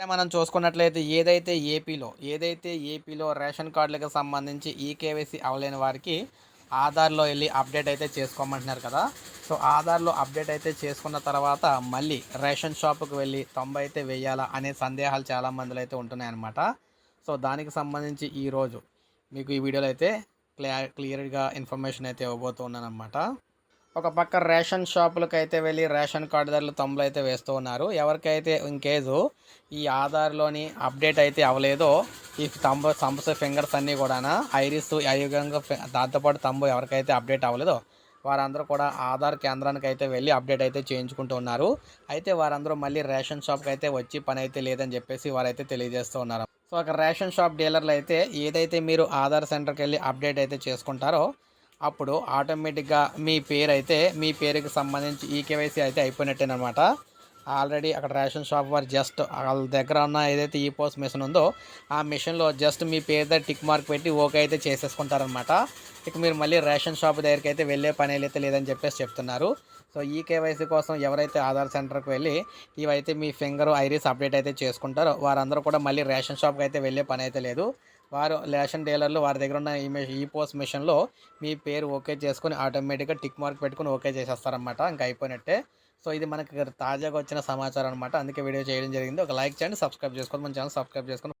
మనం చూసుకున్నట్లయితే ఏదైతే ఏపీలో ఏదైతే ఏపీలో రేషన్ కార్డులకు సంబంధించి ఈ కేవైసీ అవ్వలేని వారికి ఆధార్లో వెళ్ళి అప్డేట్ అయితే చేసుకోమంటున్నారు కదా. సో ఆధార్లో అప్డేట్ అయితే చేసుకున్న తర్వాత మళ్ళీ రేషన్ షాప్కి వెళ్ళి తొంభై అయితే వేయాలా అనే సందేహాలు చాలా మందిలో అయితే ఉంటున్నాయన్నమాట సో దానికి సంబంధించి ఈరోజు మీకు ఈ వీడియోలో అయితే క్లియర్ క్లియర్గా ఇన్ఫర్మేషన్ అయితే ఇవ్వబోతున్నాను అనమాట ఒక పక్క రేషన్ షాపులకు అయితే వెళ్ళి రేషన్ కార్డుదారులు తమ్ములు అయితే వేస్తూ ఉన్నారు. ఎవరికైతే ఇంకేజు ఈ ఆధార్లోని అప్డేట్ అయితే అవ్వలేదో ఈ తంబు సంబస ఫింగర్స్ అన్నీ కూడా ఐరిస్ అయుగంగా దాంతోపాటు తంబు ఎవరికైతే అప్డేట్ అవ్వలేదో వారందరూ కూడా ఆధార్ కేంద్రానికి అయితే వెళ్ళి అప్డేట్ అయితే చేయించుకుంటూ ఉన్నారు. అయితే వారందరూ మళ్ళీ రేషన్ షాప్కి అయితే వచ్చి పని అయితే లేదని చెప్పేసి వారైతే తెలియజేస్తూ ఉన్నారు. సో ఒక రేషన్ షాప్ డీలర్లు అయితే ఏదైతే మీరు ఆధార్ సెంటర్కి వెళ్ళి అప్డేట్ అయితే చేసుకుంటారో అప్పుడు ఆటోమేటిక్గా మీ పేరు అయితే మీ పేరుకి సంబంధించి ఈ కేవైసీ అయితే అయిపోయినట్టేనమాట. ఆల్రెడీ అక్కడ రేషన్ షాప్ వారు జస్ట్ వాళ్ళ దగ్గర ఉన్న ఏదైతే ఈ పోస్ట్ మిషన్ ఉందో ఆ మిషన్లో జస్ట్ మీ పేరు దగ్గర టిక్ మార్క్ పెట్టి ఓకే అయితే చేసేసుకుంటారనమాట ఇక మీరు మళ్ళీ రేషన్ షాప్ దగ్గరికి అయితే వెళ్ళే పని అయితే లేదని చెప్పేసి చెప్తున్నారు. సో ఈ కేవైసీ కోసం ఎవరైతే ఆధార్ సెంటర్కి వెళ్ళి ఇవైతే మీ ఫింగర్ ఐరిస్ అప్డేట్ అయితే చేసుకుంటారో వారందరూ కూడా మళ్ళీ రేషన్ షాప్కి అయితే వెళ్ళే పని అయితే లేదు. వారు రేషన్ డీలర్లు వారి దగ్గర ఉన్న ఈ ఈ పోస్ట్ మిషన్లో మీ పేరు ఓకే చేసుకుని ఆటోమేటిక్గా టిక్ మార్క్ పెట్టుకుని ఓకే చేసేస్తారనమాట ఇంకా అయిపోయినట్టే. సో ఇది మనకి తాజాగా వచ్చిన సమాచారం అనమాట అందుకే వీడియో చేయడం జరిగింది. ఒక లైక్ చేయండి సబ్స్క్రైబ్ చేసుకోండి. మన ఛానల్ సబ్స్క్రైబ్ చేసుకొని